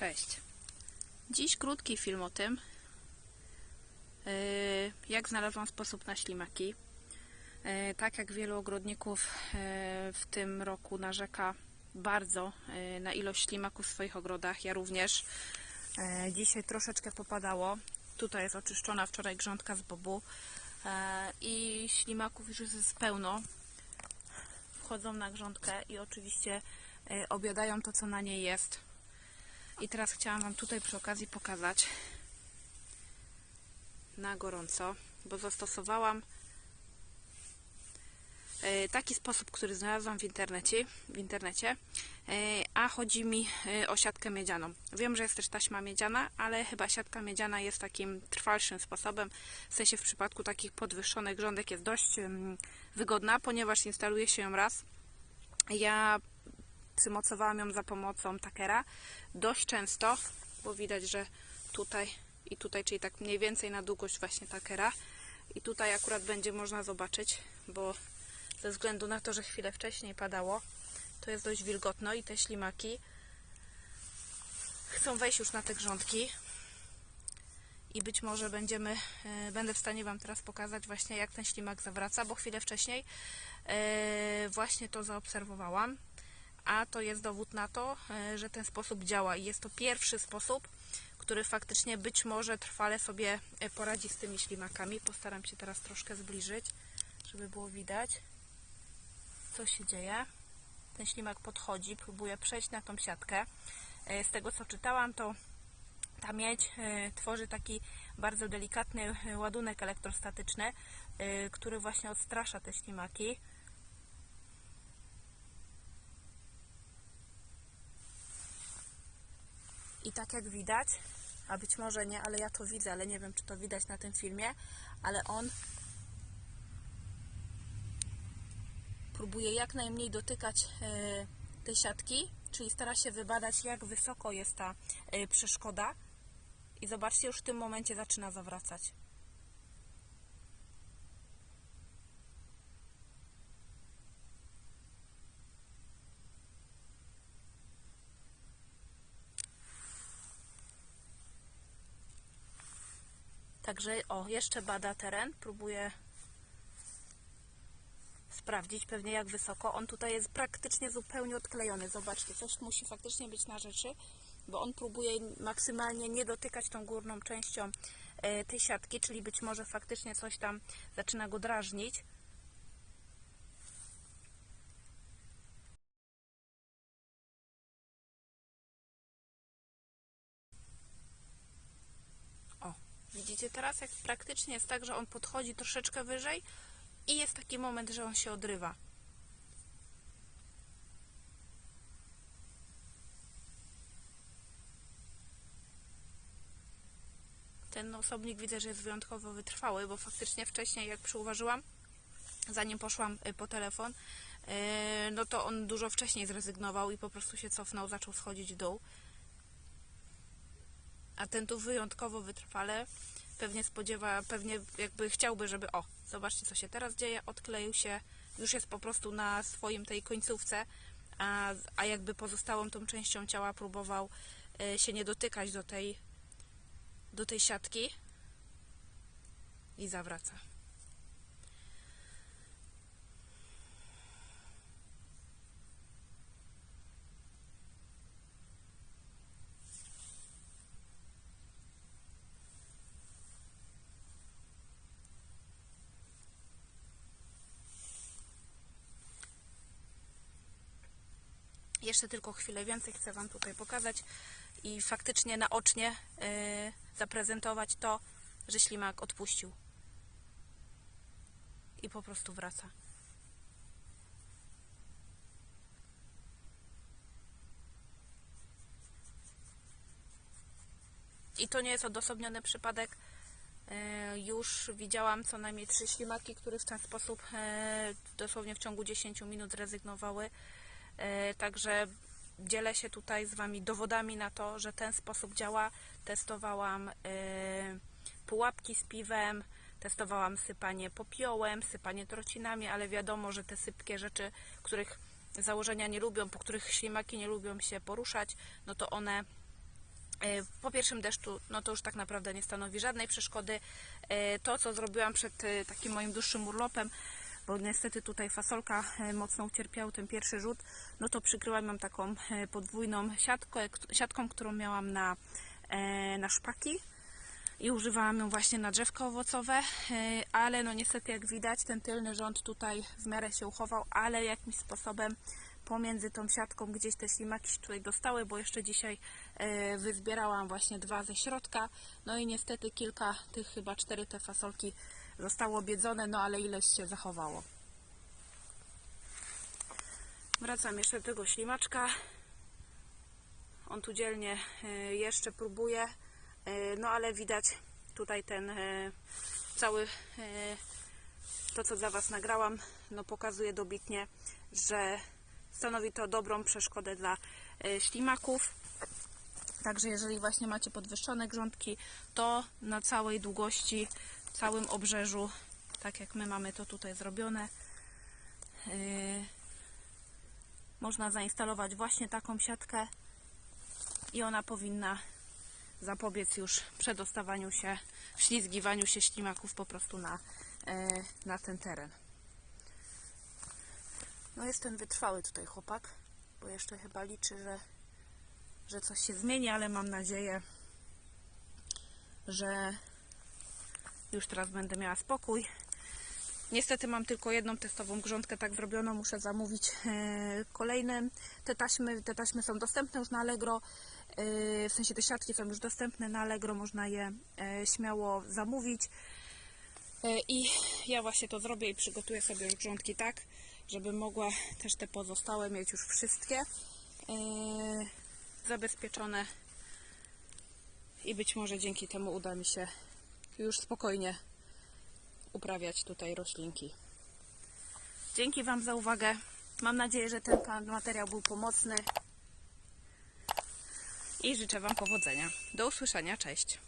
Cześć. Dziś krótki film o tym, yy, jak znalazłam sposób na ślimaki. Yy, Tak jak wielu ogrodników yy, w tym roku narzeka bardzo na ilość ślimaków w swoich ogrodach, ja również. Dzisiaj troszeczkę popadało. Tutaj jest oczyszczona wczoraj grządka z bobu i ślimaków już jest pełno. Wchodzą na grządkę i oczywiście objadają to, co na niej jest. I teraz chciałam Wam tutaj przy okazji pokazać na gorąco, bo zastosowałam e, taki sposób, który znalazłam w internecie, w internecie, e, a chodzi mi e, o siatkę miedzianą. Wiem, że jest też taśma miedziana, ale chyba siatka miedziana jest takim trwalszym sposobem, w sensie w przypadku takich podwyższonych grządek jest dość wygodna, ponieważ instaluje się ją raz. Ja przymocowałam ją za pomocą takera dość często, bo widać, że tutaj i tutaj, czyli tak mniej więcej na długość właśnie takera. I tutaj akurat będzie można zobaczyć, bo ze względu na to, że chwilę wcześniej padało, to jest dość wilgotno i te ślimaki chcą wejść już na te grządki. I być może będziemy, e, będę w stanie Wam teraz pokazać właśnie jak ten ślimak zawraca, bo chwilę wcześniej e, właśnie to zaobserwowałam a to jest dowód na to, e, że ten sposób działa i jest to pierwszy sposób, który faktycznie być może trwale sobie e, poradzi z tymi ślimakami. Postaram się teraz troszkę zbliżyć, żeby było widać, co się dzieje. Ten ślimak podchodzi, próbuje przejść na tą siatkę. E, Z tego co czytałam, to ta miedź tworzy taki bardzo delikatny ładunek elektrostatyczny, który właśnie odstrasza te ślimaki. I tak jak widać, a być może nie, ale ja to widzę, ale nie wiem, czy to widać na tym filmie, ale on próbuje jak najmniej dotykać e, tej siatki, czyli stara się wybadać, jak wysoko jest ta e, przeszkoda. I zobaczcie, już w tym momencie zaczyna zawracać. Także o, jeszcze bada teren, próbuje sprawdzić pewnie jak wysoko. On tutaj jest praktycznie zupełnie odklejony. Zobaczcie, coś musi faktycznie być na rzeczy, bo on próbuje maksymalnie nie dotykać tą górną częścią e, tej siatki, czyli być może faktycznie coś tam zaczyna go drażnić. O, widzicie teraz, jak praktycznie jest tak, że on podchodzi troszeczkę wyżej i jest taki moment, że on się odrywa. Ten osobnik widzę, że jest wyjątkowo wytrwały, bo faktycznie wcześniej, jak przyuważyłam, zanim poszłam y, po telefon, y, no to on dużo wcześniej zrezygnował i po prostu się cofnął, zaczął schodzić w dół. A ten tu wyjątkowo wytrwale pewnie spodziewa, pewnie jakby chciałby, żeby o, zobaczcie co się teraz dzieje, odkleił się, już jest po prostu na swoim tej końcówce, a, a jakby pozostałą tą częścią ciała próbował e, się nie dotykać do tej do tej siatki i zawraca. Jeszcze tylko chwilę więcej chcę Wam tutaj pokazać i faktycznie naocznie yy, zaprezentować to, że ślimak odpuścił i po prostu wraca. I to nie jest odosobniony przypadek. Yy, Już widziałam co najmniej trzy ślimaki, które w ten sposób yy, dosłownie w ciągu 10 minut zrezygnowały. E, Także dzielę się tutaj z Wami dowodami na to, że ten sposób działa. Testowałam e, pułapki z piwem, testowałam sypanie popiołem, sypanie trocinami, ale wiadomo, że te sypkie rzeczy, których założenia nie lubią, po których ślimaki nie lubią się poruszać, no to one E, Po pierwszym deszczu, no to już tak naprawdę nie stanowi żadnej przeszkody. To, co zrobiłam przed takim moim dłuższym urlopem, bo niestety tutaj fasolka e, mocno ucierpiała ten pierwszy rzut, no to przykryłam ją taką e, podwójną siatką, siatką którą miałam na, e, na szpaki. I używałam ją właśnie na drzewka owocowe, ale no niestety jak widać ten tylny rząd tutaj w miarę się uchował, ale jakimś sposobem pomiędzy tą siatką gdzieś te ślimaki się tutaj dostały, bo jeszcze dzisiaj wyzbierałam właśnie dwa ze środka, no i niestety kilka tych chyba cztery te fasolki zostało obiedzone, no ale ileś się zachowało. Wracam jeszcze do tego ślimaczka. On tu dzielnie e, jeszcze próbuje, e, no ale widać tutaj ten e, cały to co dla Was nagrałam, no pokazuje dobitnie, że stanowi to dobrą przeszkodę dla ślimaków. Także jeżeli właśnie macie podwyższone grządki, to na całej długości, całym obrzeżu, tak jak my mamy to tutaj zrobione, yy, można zainstalować właśnie taką siatkę i ona powinna zapobiec już przedostawaniu się, ślizgiwaniu się ślimaków po prostu na, yy, na ten teren. No jest ten wytrwały tutaj chłopak, bo jeszcze chyba liczy, że że coś się zmieni, ale mam nadzieję, że już teraz będę miała spokój. Niestety mam tylko jedną testową grządkę tak zrobioną, muszę zamówić e, kolejne. Te taśmy, te taśmy są dostępne już na Allegro, e, w sensie te siatki są już dostępne na Allegro, można je e, śmiało zamówić. I ja właśnie to zrobię i przygotuję sobie już grządki tak, żeby mogła też te pozostałe mieć już wszystkie. Zabezpieczone i być może dzięki temu uda mi się już spokojnie uprawiać tutaj roślinki. Dzięki Wam za uwagę. Mam nadzieję, że ten materiał był pomocny i życzę Wam powodzenia. Do usłyszenia, cześć.